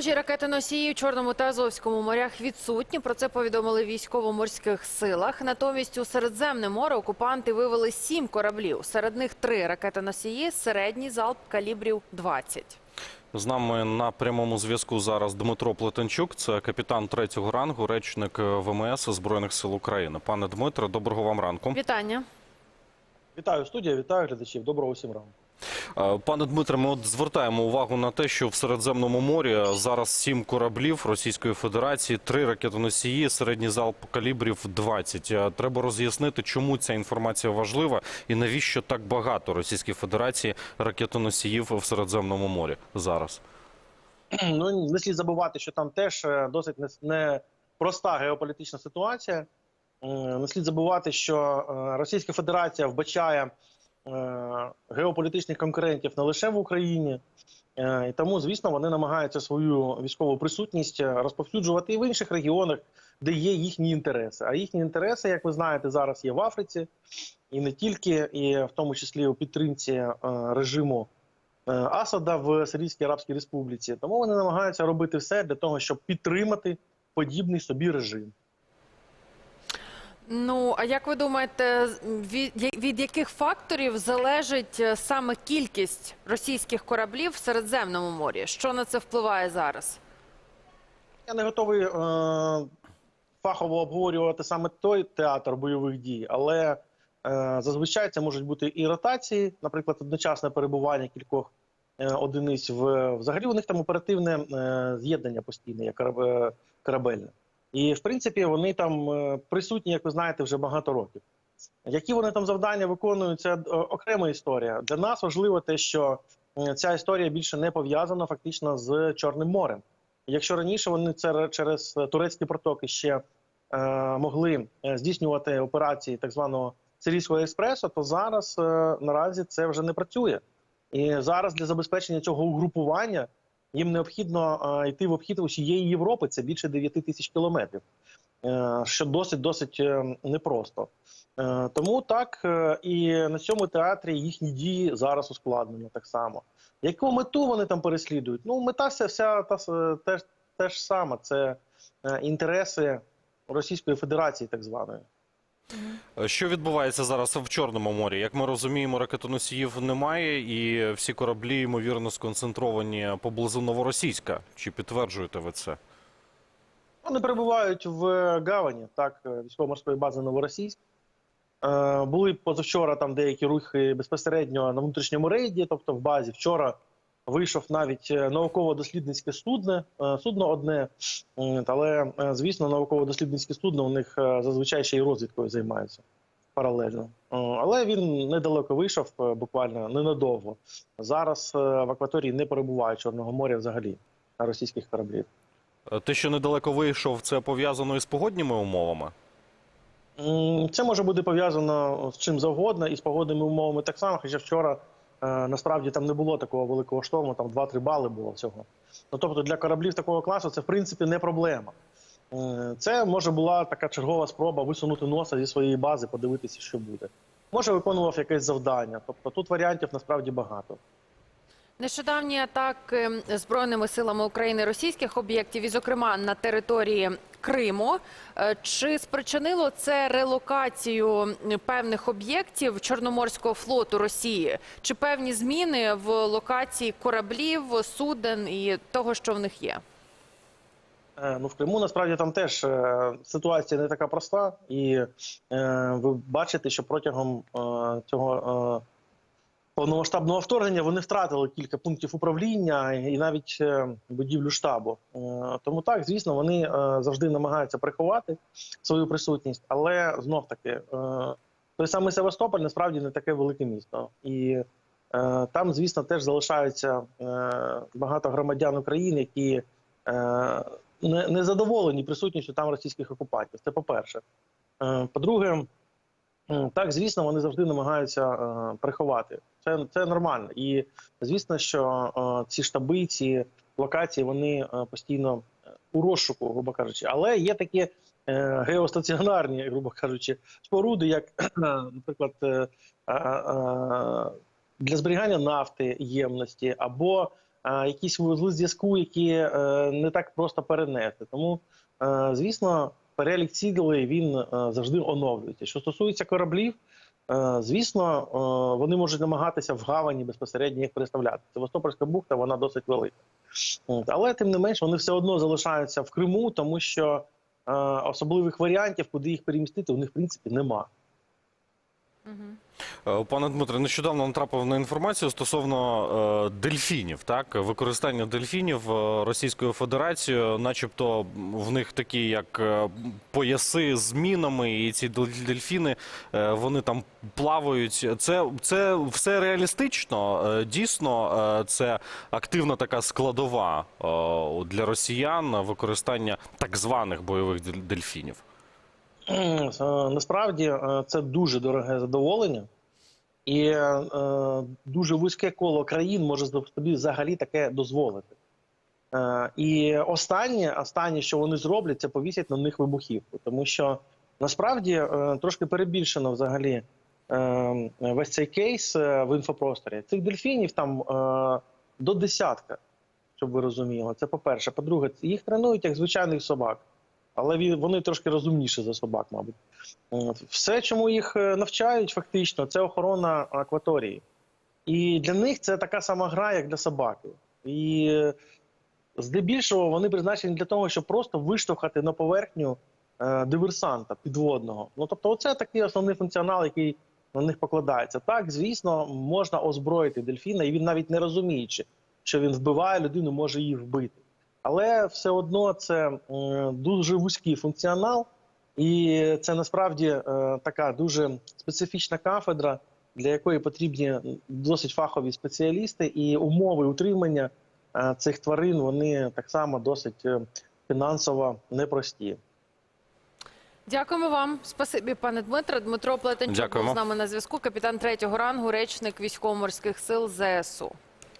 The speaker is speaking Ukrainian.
Ворожі ракети-носії в Чорному та Азовському морях відсутні. Про це повідомили в військово-морських силах. Натомість у Середземне море окупанти вивели сім кораблів. Серед них три ракети-носії, середній залп калібрів 20. З нами на прямому зв'язку зараз Дмитро Плетенчук, це капітан третього рангу, речник ВМС Збройних сил України. Пане Дмитро, доброго вам ранку. Вітання. Вітаю студія, вітаю глядачів. Доброго всім ранку. Е, Пане Дмитре, ми от звертаємо увагу на те, що в Середземному морі зараз сім кораблів Російської Федерації, три ракетоносії, середній залп калібрів 20. Е, Треба роз'яснити, чому ця інформація важлива і навіщо так багато Російської Федерації ракетоносіїв в Середземному морі зараз. Ну не слід забувати, що там теж е, досить непроста геополітична ситуація. Не слід забувати, що Російська Федерація вбачає геополітичних конкурентів не лише в Україні, Е, і тому, звісно, вони намагаються свою військову присутність е, розповсюджувати і в інших регіонах, де є їхні інтереси. А їхні інтереси, як ви знаєте, зараз є в Африці, і не тільки, і в тому числі у підтримці е, режиму е, Асада в Сирійській Арабській Республіці. Тому вони намагаються робити все для того, щоб підтримати подібний собі режим. Ну а як ви думаєте, від, від яких факторів залежить е, саме кількість російських кораблів в Середземному морі? Що на це впливає зараз? Я не готовий е, фахово обговорювати саме той театр бойових дій, але е, зазвичай це можуть бути і ротації, наприклад, одночасне перебування кількох е, одиниць в взагалі. У них там оперативне е, з'єднання постійне, як е, корабельне. І в принципі вони там е, присутні, як ви знаєте, вже багато років. Які вони там завдання виконують, це е, окрема історія. Для нас важливо те, що е, ця історія більше не пов'язана фактично з Чорним морем. Якщо раніше вони це через турецькі протоки ще е, могли здійснювати операції так званого сирійського експресу, то зараз е, наразі це вже не працює. І зараз для забезпечення цього угрупування їм необхідно йти в обхід усієї Європи. Це більше 9 тисяч кілометрів, е, що досить досить е, непросто. Е, тому так і на цьому театрі їхні дії зараз ускладнені так само. Яку мету вони там переслідують? Ну, мета вся, вся та, теж, теж сама. Це інтереси Російської Федерації, так званої. Е, Що відбувається зараз в Чорному морі? Як ми розуміємо, ракетоносіїв немає, і всі кораблі ймовірно сконцентровані поблизу Новоросійська. Чи підтверджуєте ви це? Вони перебувають в гавані, так, е, військово-морської бази Новоросійськ. Е, були позавчора там деякі рухи безпосередньо на внутрішньому рейді, тобто в базі. Вчора вийшов навіть е, науково-дослідницьке судно, е, судно одне, але, е, звісно, науково-дослідницьке судно у них зазвичай ще й розвідкою займаються паралельно. Але він недалеко вийшов, буквально ненадовго. Зараз в акваторії не перебуває Чорного моря взагалі російських кораблів. Те, що недалеко вийшов, це пов'язано із погодніми умовами. Це може бути пов'язано з чим завгодно і з погодними умовами так само. Хоча вчора насправді там не було такого великого шторму, там 2-3 бали було всього. Ну тобто для кораблів такого класу це в принципі не проблема. Е, Це може була така чергова спроба висунути носа зі своєї бази, подивитися, що буде. Може, виконував якесь завдання. Тобто тут варіантів насправді багато. Нещодавні атаки збройними силами України російських об'єктів, і зокрема на території Криму, Е, чи спричинило це релокацію певних об'єктів Чорноморського флоту Росії? Чи певні зміни в локації кораблів, суден і того, що в них є? Е, Ну, в Криму насправді там теж е, ситуація не така проста, і е, ви бачите, що протягом е, цього повномасштабного вторгнення вони втратили кілька пунктів управління і навіть е, будівлю штабу. Е, тому так, звісно, вони е, завжди намагаються приховати свою присутність, але знов таки той самий Севастополь насправді не таке велике місто. І там, звісно, теж залишаються багато громадян України, які не, не задоволені присутністю там російських окупантів. Це по-перше. Е, По-друге, так, звісно, вони завжди намагаються приховати. Це, це нормально. І звісно, що е, ці штаби, ці локації, вони е, постійно е, у розшуку, грубо кажучи. Але є такі е, геостаціонарні, грубо кажучи, споруди, як, наприклад, е, е, е, для зберігання нафти ємності або е, якісь вузли зв'язку, які е, не так просто перенести. Тому, е, звісно, перелік цілей він е, завжди оновлюється. Що стосується кораблів, звісно, е, вони можуть намагатися в гавані безпосередньо їх переставляти. Севастопольська бухта вона досить велика. Але тим не менш вони все одно залишаються в Криму, тому що е, особливих варіантів, куди їх перемістити, у них в принципі нема. Е, Пане Дмитре, нещодавно натрапив на інформацію стосовно е, дельфінів, так використання дельфінів е, Російською Федерацією, начебто в них такі як е, пояси з мінами, і ці дельфіни е, вони там плавають. Це, це все реалістично. Дійсно, це активна така складова для росіян використання так званих бойових дель- дельфінів. Е, Насправді е, це дуже дороге задоволення, і е, дуже вузьке коло країн може собі взагалі таке дозволити. І останнє, останнє, що вони зроблять, це повісять на них вибухівку, тому що насправді трошки перебільшено взагалі весь цей кейс в інфопросторі. Цих дельфінів там до десятка, щоб ви розуміли. Це по-перше. По-друге, їх тренують як звичайних собак але вони трошки розумніші за собак, мабуть. Все, чому їх е, навчають, фактично, це охорона акваторії. І для них це така сама гра, як для собаки. І е, здебільшого вони призначені для того, щоб просто виштовхати на поверхню е, диверсанта підводного. Ну тобто, оце такий основний функціонал, який на них покладається. Так, звісно, можна озброїти дельфіна, і він навіть не розуміючи, що він вбиває людину, може її вбити. Але все одно це дуже вузький функціонал, і це насправді е, така дуже специфічна кафедра, для якої потрібні досить фахові спеціалісти, і умови утримання е, цих тварин вони так само досить е, фінансово непрості. Дякуємо вам. Спасибі, пане Дмитре. Дмитро Плетенчук був з нами на зв'язку. Капітан третього рангу, речник військово-морських сил ЗСУ.